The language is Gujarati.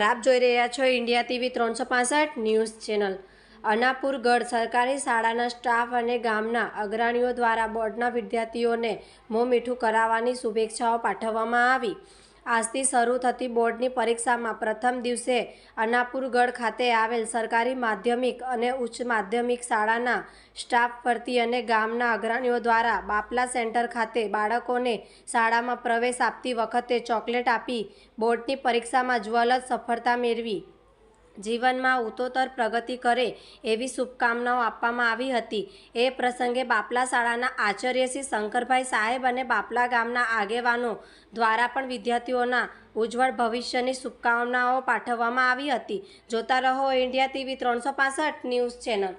નમસ્કાર આપ જોઈ રહ્યા છો ઇન્ડિયા ટીવી ત્રણસો પાસઠ ન્યૂઝ ચેનલ. અનાપુર ગઢ સરકારી શાળાના સ્ટાફ અને ગામના અગ્રણીઓ દ્વારા બોર્ડના વિદ્યાર્થીઓને મોં મીઠું કરાવવાની શુભેચ્છાઓ પાઠવવામાં આવી. આજથી શરૂ થતી બોર્ડની પરીક્ષામાં પ્રથમ દિવસે અનાપુરગઢ ખાતે આવેલ સરકારી માધ્યમિક અને ઉચ્ચ માધ્યમિક શાળાના સ્ટાફ ભરતી અને ગામના અગ્રણીઓ દ્વારા બાપલા સેન્ટર ખાતે બાળકોને શાળામાં પ્રવેશ આપતી વખતે ચોકલેટ આપી બોર્ડની પરીક્ષામાં જ્વલત સફળતા મેળવી. જીવનમાં ઉત્તોત્તર પ્રગતિ કરે એવી શુભકામનાઓ આપવામાં આવી હતી. એ પ્રસંગે બાપલા શાળાના આચાર્ય શ્રી શંકરભાઈ સાહેબ અને બાપલા ગામના આગેવાનો દ્વારા પણ વિદ્યાર્થીઓના ઉજ્જવળ ભવિષ્યની શુભકામનાઓ પાઠવવામાં આવી હતી. જોતા રહો ઇન્ડિયા ટીવી ત્રણસો ન્યૂઝ ચેનલ.